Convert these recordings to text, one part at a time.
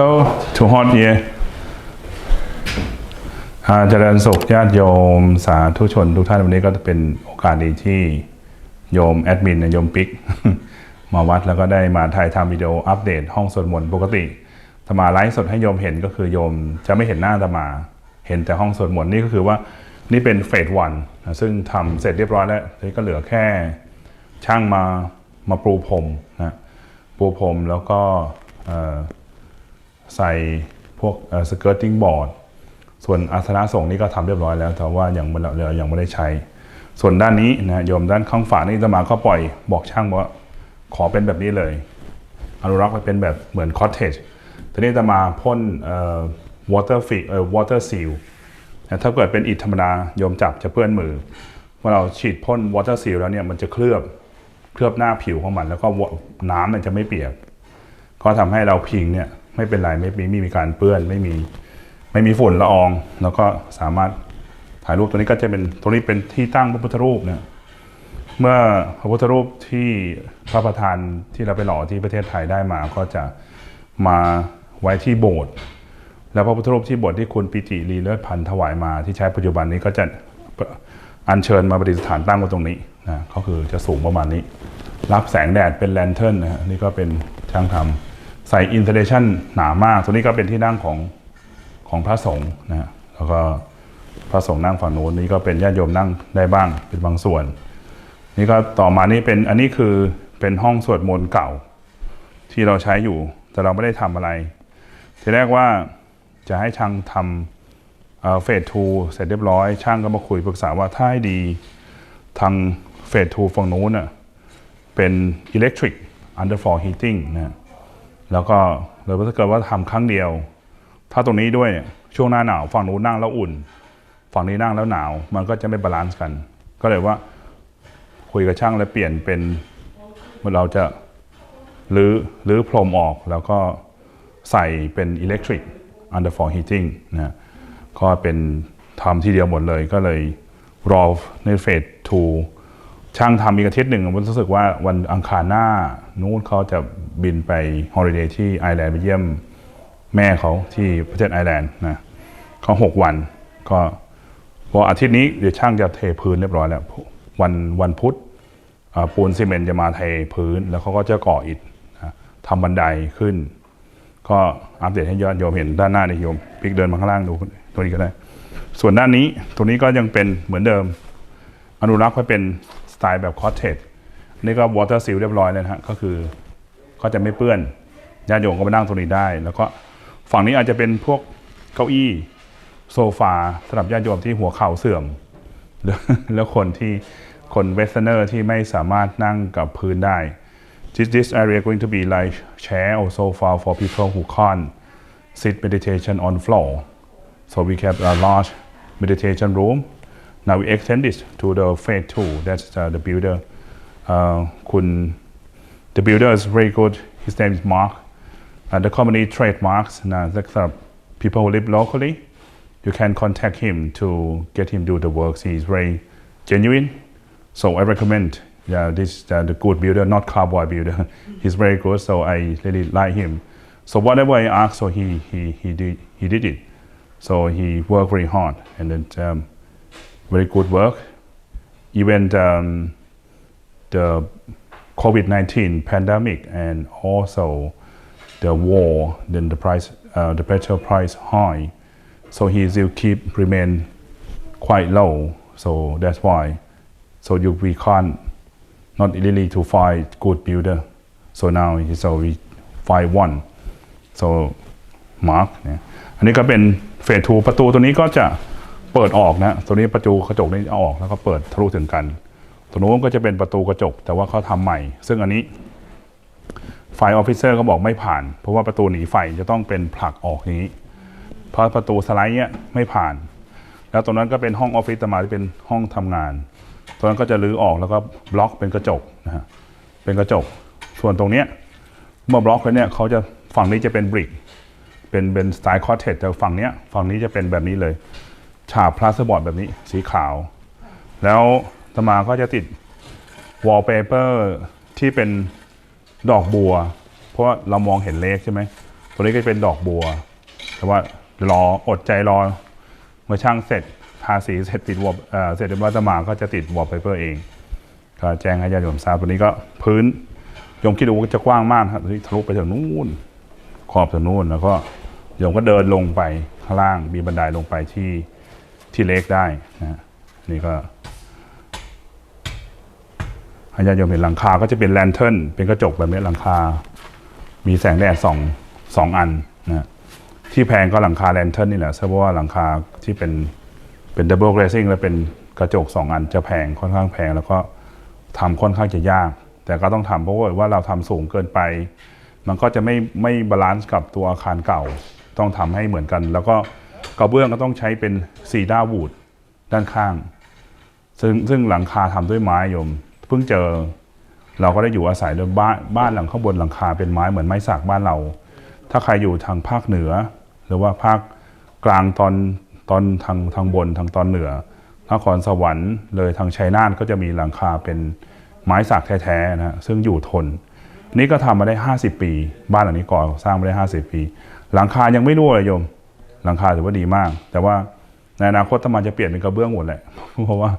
Hello to hot here อาเจริญสุขญาติโยมสาธุชนทุกท่านวันนี้ก็จะเป็นโอกาสดีที่โยมแอดมินโยมปิก มาวัดแล้วก็ได้มาถ่ายทำวิดีโออัปเดตห้องสวดมนต์ปกติธรรมาไลฟ์สดให้โยมเห็นก็คือโยมจะไม่เห็นหน้าธรรมา เห็นแต่ห้องสวดมนต์นี่ก็คือว่านี่เป็นเฟสวันนะซึ่งทำเสร็จเรียบร้อยแล้วทีนี้ก็เหลือแค่ช่างมามาปูพรมนะปูพรมแล้วก็เอ่อ ใส่พวกสเกิร์ตติ้งบอร์ดส่วนอาสนะส่งนี่ก็ทำเรียบร้อยแล้ว แต่ว่ายังไม่เรายังไม่ได้ใช้ ส่วนด้านนี้นะโยมด้านข้างฝานี่ตมาก็ปล่อยบอกช่างว่าขอเป็นแบบนี้เลย อนุรักษ์ไว้เป็นแบบเหมือนคอตเทจทีนี้จะมาพ่นเอ่อ water f i เอ่อ water seal นะถ้าเกิดเป็นอิฐธรรมดาโยมจับจะเปื้อนมือเมื่อเราฉีดพ่น water seal แล้วเนี่ยมันจะเคลือบเคลือบหน้าผิวของมัน แล้วก็น้ำมันจะไม่เปียกก็ทำให้เราพิงเนี่ย ไม่เป็นไรไม่มีไม่มีการเปื้อนไม่มีไม่มีฝุ่นละออง แล้วก็สามารถถ่ายรูปตัวนี้ก็จะเป็นตัวนี้เป็นที่ตั้งพระพุทธรูปเนี่ยเมื่อพระพุทธรูปที่พระประธานที่เราไปหล่อที่ประเทศไทยได้มา ก็จะมาไว้ที่โบสถ์แล้วพระพุทธรูปที่โบสถ์ที่คุณปิติลีเลิศพันธ์ถวายมาที่ใช้ปัจจุบันนี้ก็จะอัญเชิญมาประดิษฐานตั้งไว้ตรงนี้นะก็คือจะสูงประมาณนี้ รับแสงแดดเป็นแลนเทิร์นนะฮะนี่ก็เป็นช่างทำ ใส่อินส l เลชันหนามาก ตัวนี้ก็เป็นที่นั่งของของพระสงฆ์นะฮะแล้วก็พระสงฆ์นั่งฝั่งโน้นนี่ก็เป็นญาติโยมนั่งได้บ้างเป็นบางส่วน นี่ก็ต่อมานี่เป็นอันนี้คือเป็นห้องสวดมนต์เก่า ที่เราใช้อยู่ แต่เราไม่ได้ทำอะไร ทีแรกว่าจะให้ช่างทำเฟสทูเสร็จเรียบร้อย ช่างก็มาคุยปรึกษาว่าถ้าให้ดีทางเฟสทูฝั่งโน้นน่ะเป็น electric underfloor heating นะ แล้วก็เลยว่าถ้าเกิดว่าทำครั้งเดียว ถ้าตรงนี้ด้วยช่วงหน้าหนาวฝั่งนู้นนั่งแล้วอุ่น ฝั่งนี้นั่งแล้วหนาว มันก็จะไม่บาลานซ์กัน ก็เลยว่าคุยกับช่างแล้วเปลี่ยนเป็นเราจะรื้อรื้อพรมออกแล้วก็ใส่เป็น electric underfloor heating นะก็เป็นทำทีเดียวหมดเลยก็เลยรอในเฟส2 ช่างทำอีกอาทิตย์หนึ่งผมรู้สึกว่าวันอังคารหน้านู้นเขาจะบินไปฮอลิเดย์ที่ไอร์แลนด์ไปเยี่ยมแม่เขาที่ประเทศไอร์แลนด์นะเขาหกวัน ก็พออาทิตย์นี้เดี๋ยวช่างจะเทพื้นเรียบร้อยแล้ว วันวันพุธปูนซีเมนต์จะมาเทพื้น แล้วเขาก็จะก่ออิฐทำบันไดขึ้น ก็อัปเดตให้ยอดโยมเห็นด้านหน้าในโยมพิกเดินมาข้างล่างดูตัวนี้ก็ได้ ส่วนด้านนี้ตัวนี้ก็ยังเป็นเหมือนเดิม อนุรักษ์ไว้เป็น ไตล์แบบคอ t เทจนี่ก็วอเตอร์ซิลเรียบร้อยเลยนะฮะก็คือก็จะไม่เปื้อนญาติโยมก็มานั่งตรงนี้ได้ แล้วก็ฝั่งนี้อาจจะเป็นพวกเก้าอี้โซฟาสำหรับญาติโยมที่หัวเข่าเสื่อม แล้วคนที่คนเวสเทเนอร์ที่ไม่สามารถนั่งกับพื้นได้ This, this area going to be like chair or sofa for people who can't sit meditation on floor. So we kept a large meditation room. Now we extend this to the phase two. That's uh, the builder. Uh, Kun, the builder is very good. His name is Mark. Uh, the company trademarks. Now, that's, uh, people who live locally, you can contact him to get him do the works. He's very genuine. So I recommend yeah, this uh, the good builder, not cowboy builder. He's very good. So I really like him. So whatever I asked, so he he he did he did it. So he worked very hard and then um, very good work. Even um, the COVID-19 pandemic and also the war, then the price, uh, the petrol price high. So he still keep remain quite low. So that's why. So you, we can't not really to find good builder. So now he- so we find one. so mark เนี่ยอันนี้ก็เป็นเฟสทูประตูตัวนี้ก็จะ เปิดออกนะตัวนี้ประตูกระจกนี่เอาออกแล้วก็เปิดทะลุถึงกันตัวนู้นก็จะเป็นประตูกระจก แต่ว่าเขาทำใหม่ ซึ่งอันนี้ไฟออฟฟิเซอร์ก็บอกไม่ผ่าน เพราะว่าประตูหนีไฟจะต้องเป็นผลักออกนี้ เพราะประตูสไลด์เนี้ยไม่ผ่าน แล้วตรงนั้นก็เป็นห้องออฟฟิศแต่มาที่เป็นห้องทำงานตรงนั้นก็จะรื้อออกแล้วก็บล็อกเป็นกระจกนะฮะเป็นกระจก ส่วนตรงเนี้ยเมื่อบล็อกแล้วเนี่ยเขาจะฝั่งนี้จะเป็นบริกเป็นเป็นสไตล์คอร์เทจแต่ฝั่งเนี้ยฝั่งนี้จะเป็นแบบนี้เลย ฉาบพลาสบอร์ดแบบนี้สีขาว แล้วตมาก็จะติดวอลเปเปอร์ที่เป็นดอกบัว เพราะาเรามองเห็นเลขใช่ไหมตัวนี้ก็จะเป็นดอกบัว แต่ว่ารออดใจรอเมื่อช่างเสร็จทาสีเสร็จติดวอลเสร็จเรียบร้อยจะมาก็จะติดวอลเปเปอร์เองก็แจ้งให้ญาติโยมทราบตัวนี้ก็พื้นโยมคิดดูว่าจะกว้างมากครับทะลุไปถึงนู่นขอบถึงนู่นแล้วก็โยมก็เดินลงไปข้างล่างมีบันไดลงไปที่ ที่เล็กได้นะนี่ก็ให้ญาติโยมเห็นหลังคาก็จะเป็นแลนเทิร์นเป็นกระจกแบบนี้หลังคา มีแสงแดดสองสองอันนะที่แพงก็หลังคาแลนเทิร์นนี่แหละเพราะว่าหลังคาที่เป็นเป็นดับเบิลเกรซิ่งและเป็นกระจกสองอันจะแพงค่อนข้างแพงแล้วก็ทำค่อนข้างจะยาก แต่ก็ต้องทำเพราะว่าเราทำสูงเกินไป มันก็จะไม่ไม่บาลานซ์กับตัวอาคารเก่า ต้องทำให้เหมือนกัน แล้วก็ กระเบื้องก็ต้องใช้เป็นซีด้าวูดด้านข้าง ซึ่งซึ่งหลังคาทำด้วยไม้โยม เพิ่งเจอเราก็ได้อยู่อาศัยโดยบ้านบ้านหลังข้างบนหลังคาเป็นไม้เหมือนไม้สักบ้านเรา ถ้าใครอยู่ทางภาคเหนือ หรือว่าภาคกลางตอนตอนทางทางบนทางตอนเหนือนครสวรรค์เลยทางชัยนาทก็จะมีหลังคาเป็นไม้สักแท้ๆนะฮะซึ่งอยู่ทน นี่ก็ทำมาได้ 50 ปี บ้านหลังนี้ก่อสร้างมาได้ 50 ปี หลังคายังไม่รั่วเลยโยม หลังคาถือว่าดีมาก แต่ว่าในอนาคตถ้ามันจะเปลี่ยนเป็นกระเบื้องหมดแหละ เพราะว่า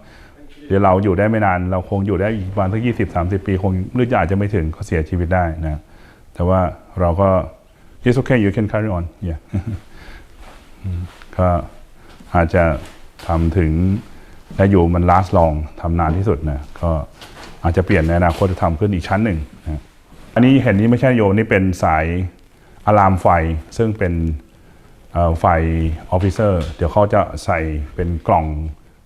เดี๋ยวเราอยู่ได้ไม่นาน เราคงอยู่ได้อีกประมาณสักยี่สิบสามสิบปี คงหรืออาจจะไม่ถึงก็เสียชีวิตได้นะ แต่ว่าเราก็ it's okay you can carry on yeah ก็อาจจะทำถึงและอยู่มัน last long ทำนานที่สุดนะ ก็อาจจะเปลี่ยนในอนาคตจะทำขึ้นอีกชั้นหนึ่งนะอันนี้เห็นนี้ไม่ใช่โยมนี่เป็นสายอะลามไฟซึ่งเป็น เอ่อไฟออฟฟิเซอร์เดี๋ยวเขาจะใส่เป็นกล่อง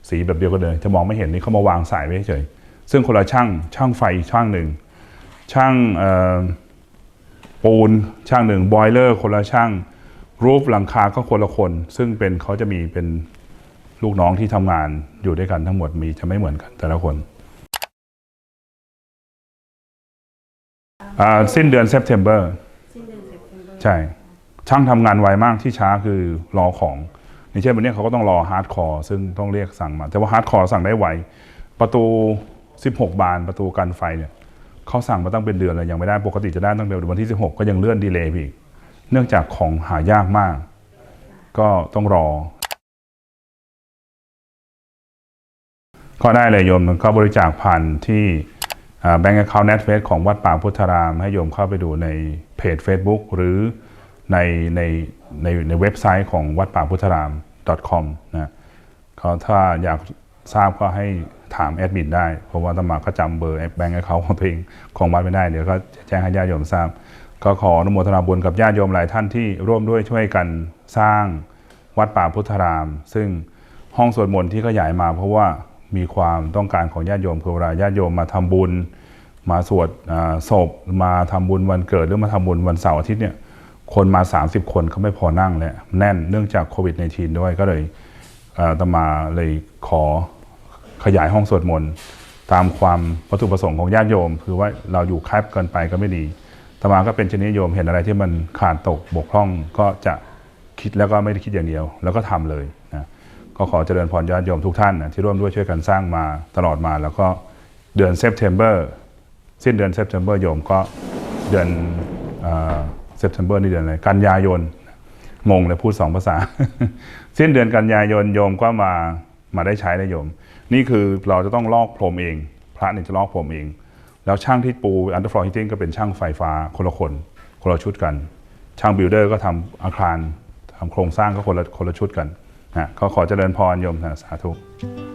สีแบบเดียวกันเลย จะมองไม่เห็นนี่เขามาวางสายไว้เฉยซึ่งคนละช่างช่างไฟช่างหนึ่งช่างเอ่อปูนช่างหนึ่งบอยเลอร์คนละช่างรูฟหลังคาก็คนละคน ซึ่งเป็นเขาจะมีเป็นลูกน้องที่ทำงานอยู่ด้วยกันทั้งหมดมีจะไม่เหมือนกันแต่ละคนอ่าสิ้นเดือนเซปเทมเบอร์สิ้นเดือนเซปเทมเบอร์ใช่ ช่างทำงานไวมากที่ช้าคือรอของอย่างเช่นวันนี้เขาก็ต้องรอฮาร์ดคอร์ซึ่งต้องเรียกสั่งมา แต่ว่าฮาร์ดคอร์สั่งได้ไวประตู 16 บานประตูกันไฟเนี่ยเขาสั่งมาตั้งเป็นเดือนเลยยังไม่ได้ปกติจะได้ตั้งแต่วันที่ 16 ก็ยังเลื่อนดีเลย์อีก เนื่องจากของหายากมาก ก็ต้องรอ ก็ได้เลยโยมก็บริจาคผ่านที่แบงก์ account net f a c e ของวัดป่าพุทธาราม ให้โยมเข้าไปดูในเพจ Facebook หรือ ในในในในเว็บไซต์ของวัดป่าพุทธาราม .com นะเขาถ้าอยากทราบก็ให้ถามแอดมินได้ เพราะว่าตมาก็จำเบอร์แบงก์ account ของตัวเองของวัดไม่ได้ เดี๋ยวก็แจ้งให้ญาติโยมทราบ ก็ขออนุโมทนาบุญกับญาติโยมหลายท่านที่ร่วมด้วยช่วยกันสร้างวัดป่าพุทธาราม ซึ่งห้องสวดมนต์ที่ขยายมา เพราะว่ามีความต้องการของญาติโยมคือเวลาญาติโยมมาทำบุญ มาสวดศพมาทำบุญวันเกิดหรือมาทำบุญวันเสาร์อาทิตย์เนี่ย คนมา 30 คนเขาไม่พอนั่งเลยแน่นเนื่องจากโควิด -19 ด้วยก็เลยเตมาเลยขอขยายห้องสวดมนต์ตามความวัตถุประสงค์ของญาติโยม คือว่าเราอยู่แคบเกินไปก็ไม่ดีตมาก็เป็นชนิดโยมเห็นอะไรที่มันขาดตกบกพร่องก็จะคิดแล้วก็ไม่ได้คิดอย่างเดียว แล้วก็ทำเลยนะก็ขอเจริญพรญาติโยมทุกท่านนะที่ร่วมด้วยช่วยกันสร้างมาตลอดมา แล้วก็เดือนเซปเทมเบอร์สิ้นเดือนเซปเทมเบอร์โยมก็เดือน เซปเทมเบอร์นี่เดือนอะไรกันยายนงงเลยพูดสองภาษา สิ้นเดือนกันยายนโยมก็มามาได้ใช้ได้โยม นี่คือเราจะต้องลอกพรมเอง พระเนี่ยจะลอกพรมเอง แล้วช่างที่ปูอันเดอร์ฟลอร์ฮิตติ้งก็เป็นช่างไฟฟ้าคนละคน คนละชุดกัน ช่างบิลเดอร์ก็ทำอาคารทำโครงสร้างก็คนละคนละชุดกันนะก็ขอเจริญพรโยมสาธุ